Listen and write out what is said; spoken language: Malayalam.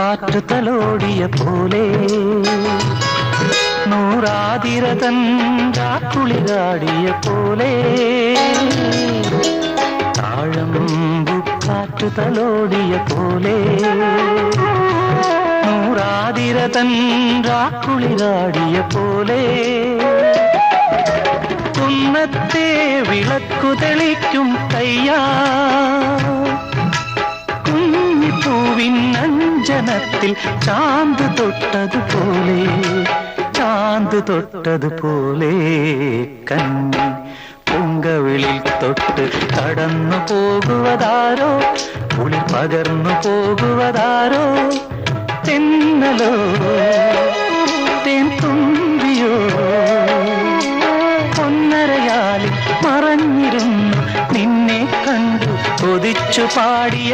காற்று தலோடிய போலே. நூறாதிரதன் காற்றுளிராடிய போலே. தாழம்பு காற்று தலோடிய போலே. நூறாதிரதன் ராக்குளிராடிய போலே. குன்னத்தே விளக்கு தெளிக்கும் கையா. അഞ്ജനത്തിൽ ചാന്ത് തൊട്ടതുപോലെ ചാന്ത് തൊട്ടതുപോലെ കണ്ണി പൊങ്കവിളിൽ തൊട്ട് കടന്നു പോകുവതാരോ പുളി പകർന്നു പോകുവതാരോ? തെന്നലോ തേൻ തുമ്പിയോ ഒന്നരയാലിൽ മറഞ്ഞിരുന്നു നിന്നെ കണ്ടു കൊതിച്ചു പാടിയ